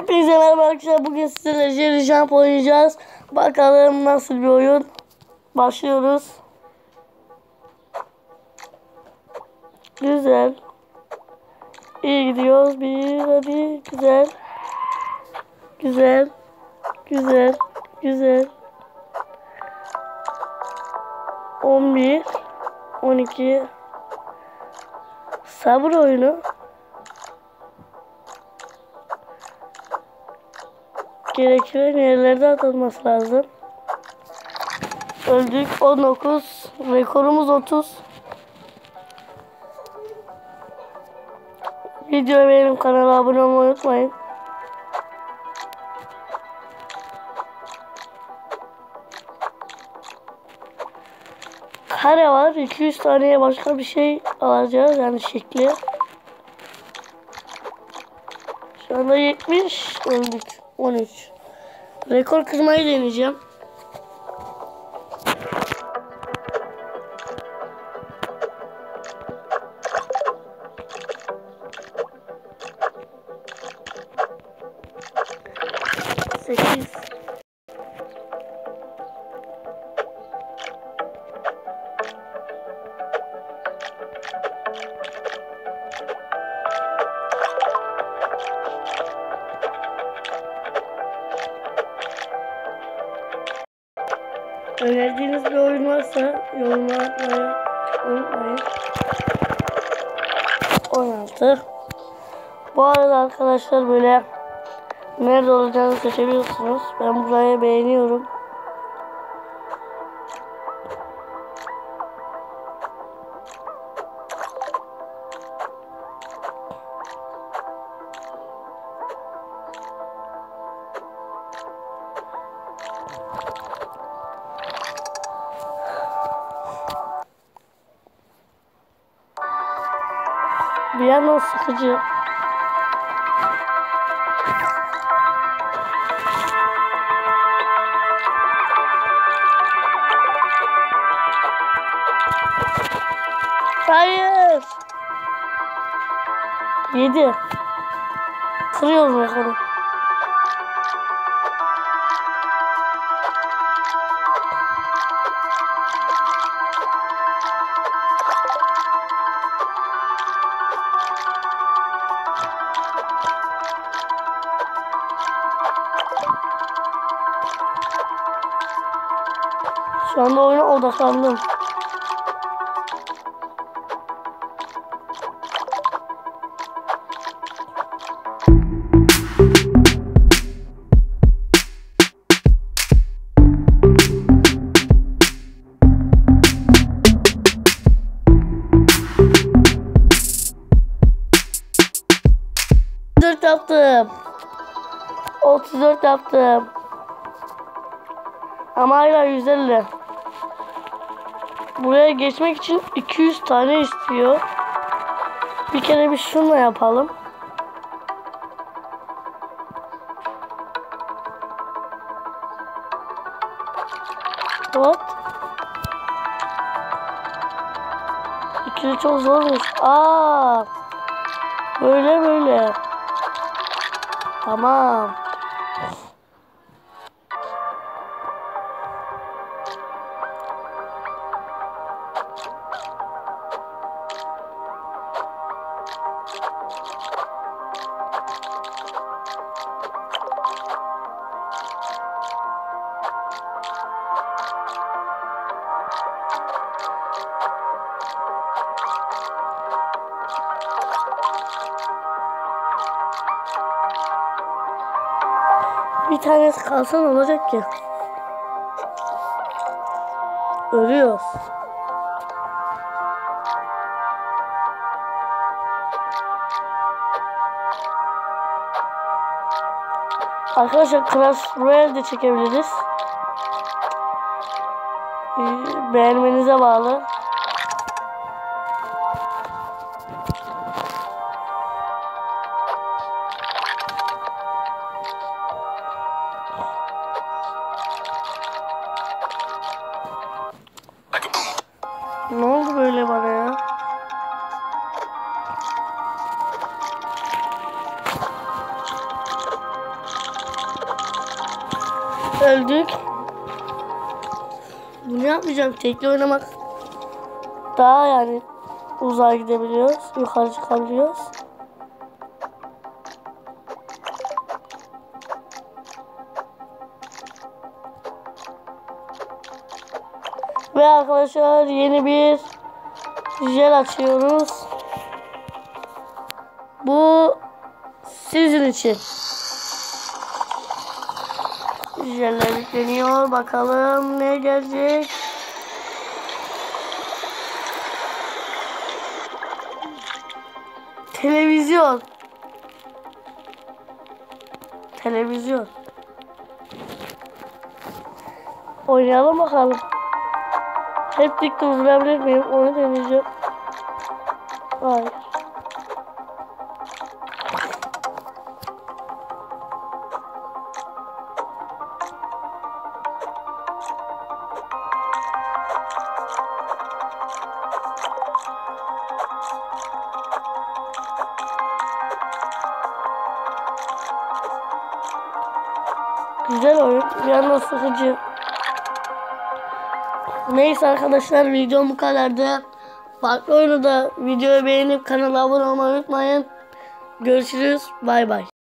Hepinize merhaba arkadaşlar. Bugün sizlerle Jerry Jump oynayacağız. Bakalım nasıl bir oyun. Başlıyoruz. Güzel. İyi gidiyoruz. Bir hadi güzel. Güzel. Güzel. Güzel. 11 12 Sabır oyunu. Gereken yerlerde atılması lazım. Öldük 19. Rekorumuz 30. Videoya benim kanala abone olmayı unutmayın. Kare var. 200 taneye başka bir şey alacağız. Yani şekli. Şu anda 70. Öldük. 13. Rekor kırmayı deneyeceğim. Sekiz. Önerdiğiniz bir oyun varsa yoruma atmayı unutmayın. 16 Bu arada arkadaşlar böyle nerede olacağını seçebiliyorsunuz. Ben burayı beğeniyorum. Yandan sıkıcı. Hayır. Yedi. Kırıyorum rekoru. Şu anda oyuna odaklandım. Yaptım. 34 yaptım. Ama hala 150. Buraya geçmek için 200 tane istiyor. Bir kere bir şunla yapalım. What? İkili çok zormuş. Aa, böyle böyle. Tamam. Bir tanesi kalsa olacak ki? Ölüyoruz. Arkadaşlar Clash Royale de çekebiliriz. Ee, Beğenmenize bağlı. Ne oldu böyle bana ya? Öldük. Bunu yapmayacağım. Tekli oynamak daha yani uzağa gidebiliyoruz. Yukarı çıkabiliyoruz. Ve arkadaşlar yeni bir jel açıyoruz. Bu sizin için. Jeller yükleniyor. Bakalım ne gelecek. Televizyon. Televizyon. Oynayalım bakalım. Hep dik durdurabilir miyim? Onu deneyeceğim. Hayır. Güzel oyun. Bir yandan sıkıcı. Neyse arkadaşlar videom bu kadardı. Farklı oyunu da videoyu beğenip kanala abone olmayı unutmayın. Görüşürüz. Bay bay.